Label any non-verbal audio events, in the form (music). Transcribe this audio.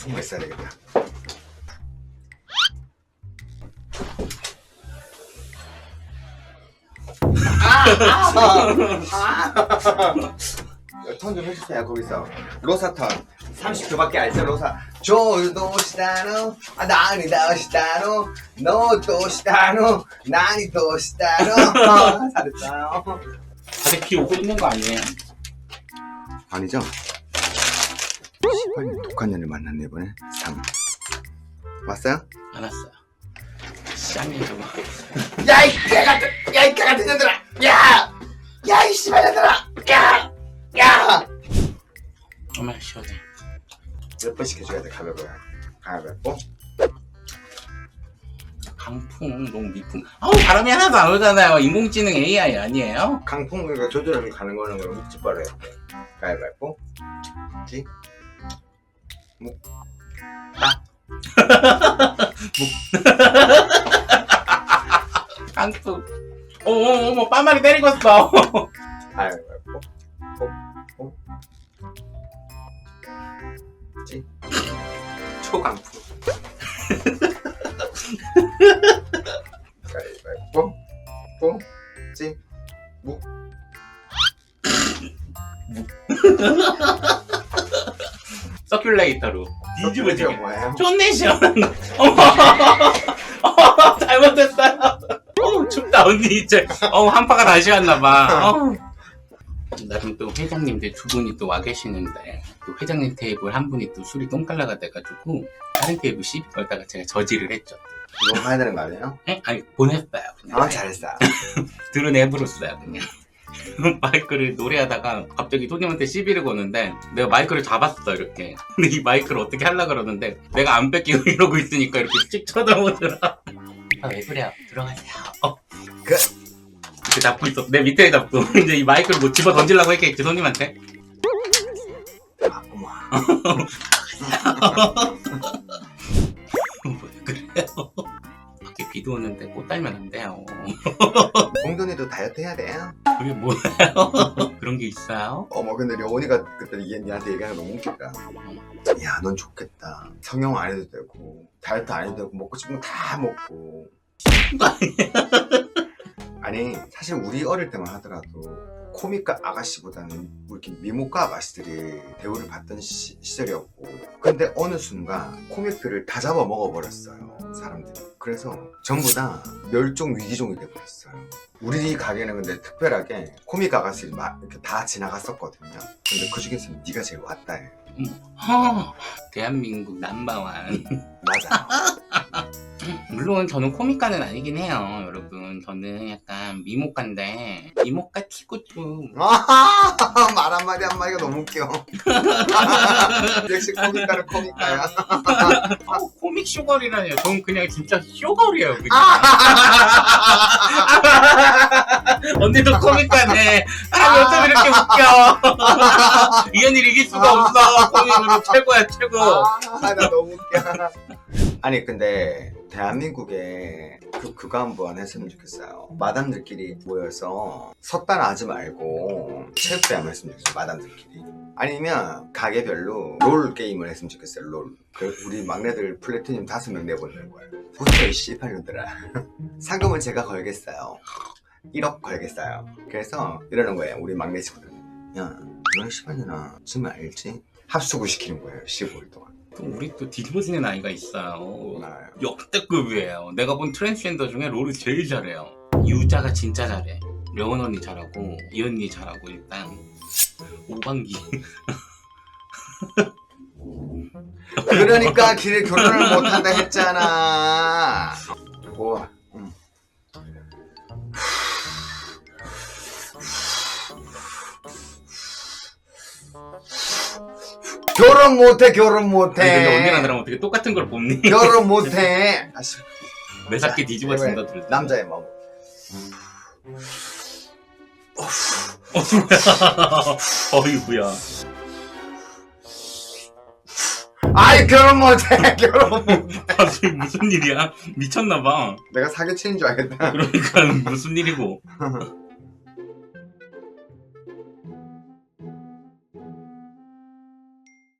숨어 있어야 되겠다. 턴좀 해주세요 거기서. 로사 턴. 30초밖에 알죠 로사. 조도 시다노. 아 나니 다시다노. 너 도 시다노. 나니 도 시다노. 잘했어요 다들 비 오고 있는 거 아니에요? 아니죠? 시발님 독한 년을 만났네 이번에 3 왔어요? 안 왔어요. 쌍이 좀. 야이 개같은 야이 개같은 년들아 야! 야이 씨발 년들아 야! 야! 정말 시원해. 몇 번씩 해줘야 돼 가볍고요 가볍고 강풍, 너무 미풍. 아우, 바람이 하나도 안 오잖아요. 인공지능 AI 아니에요? 강풍 그러니까 조절하면 가는 거는 그럼 묵직바래요 가위바위보 지 강풍. 어머, 어머, 빠마리 때리고 있어. 가위바위보 뽀뽀 지 초강풍. 가위바위보 뽀지 묵 서큘레이터로. 뒤집어 지게. 뭐예요? 좋네, 시원한 거. (laughs) 어머, 어머, 잘못했어요. (laughs) 어 춥다, 언니, 이제. 어 한파가 다시 왔나봐. 어. 나름 또 회장님들 두 분이 또 와 계시는데, 또 회장님 테이블 한 분이 또 술이 똥깔라가 돼가지고, 다른 테이블 시비 걸다가 제가 저지를 했죠. 이거 해야 되는 거 아니에요? 에? 아니, 보냈어요. 그냥. 아 잘했어 (laughs) 드러내버렸어요, 그냥. (laughs) 마이크를 노래하다가 갑자기 손님한테 시비를 거는데 내가 마이크를 잡았어 이렇게. 근데 이 마이크를 어떻게 하려 그러는데 내가 안 뺏기고 (laughs) 이러고 있으니까 이렇게 씩 쳐다보더라. 아, 왜 그래요? 들어가세요. 어. 그- 이렇게 잡고 있어. 내 밑에 잡고. (laughs) 이제 이 마이크를 뭐 집어 던지려고 했겠지 손님한테? 아 어머. 왜 그래요? 비도 오는데 꽃 달면 안 돼요. (laughs) 동don이도 다이어트 해야 돼요? 그게 뭐예요? (laughs) 그런 게 있어요? 어머 근데 려원이가 그때 얘 니한테 얘기하는 거 너무 웃겼다. 야 넌 좋겠다. 성형 안 해도 되고 다이어트 안 해도 되고 먹고 싶은 거 다 먹고. (laughs) 아니 사실 우리 어릴 때만 하더라도 코믹과 아가씨보다는 이렇게 미모과 아가씨들이 대우를 받던 시, 시절이었고. 근데 어느 순간 코믹들을 다 잡아 먹어버렸어요 사람들이 그래서 전부 다 멸종 위기종이 돼버렸어요. 우리 가게는 근데 특별하게 코믹 아가씨를 막 이렇게 다 지나갔었거든요. 근데 그 중에서는 네가 제일 왔다 해 허, 대한민국 남바완 맞아 (laughs) 물론 저는 코믹가는 아니긴 해요, 여러분. 저는 약간 미모가인데 미모가 튀고 좀 (laughs) 아하! 말 한마디 한마디가 너무 웃겨 (laughs) 역시 코믹가는 코믹가야 어, 코믹 쇼걸이라뇨. 전 그냥 진짜 쇼걸이에요. 그냥. (laughs) 언니도 코믹가네. 아, 왜 어쩜 이렇게 웃겨. 이 언니를 이길 수가 없어. 코믹으로 최고야, 최고. 아, 나 너무 웃겨. 아니 근데 대한민국에 그 그거 한번 했으면 좋겠어요. 마담들끼리 모여서 섰다나 하지 말고 체육대 한번 했으면 좋겠어요. 마담들끼리. 아니면 가게별로 롤 게임을 했으면 좋겠어요. 롤. 그 우리 막내들 플래티늄 다섯 명 내보내는 거예요. 이 씨팔년들아. (laughs) 상금을 제가 걸겠어요. 1억 걸겠어요. 그래서 이러는 거예요. 우리 막내 친구들. 야, 너네 씨발년아 지금 알지? 합숙을 시키는 거예요. 15일 동안. 또 우리 또 뒤집어지는 아이가 있어요. 알아요. 역대급이에요. 내가 본 트랜스젠더 중에 롤을 제일 잘해요. 유자가 진짜 잘해. 려원 언니 잘하고 이 언니 잘하고 일단 오방기 그러니까 길에 결혼을 못한다 했잖아. 뭐, 응. 결혼 못해, 결혼 못해. 아니 근데 언니랑 나랑 어떻게 똑같은 걸 뽑니? 결혼 (laughs) 못해. 매사기 뒤집어진다 둘 다. 남자의 마음. 어이구야. 아이 결혼 못해, (laughs) 결혼 못해. 갑자기 무슨 일이야? 미쳤나봐. 내가 사기치는 줄 알겠다. 그러니까 무슨 일이고. (laughs)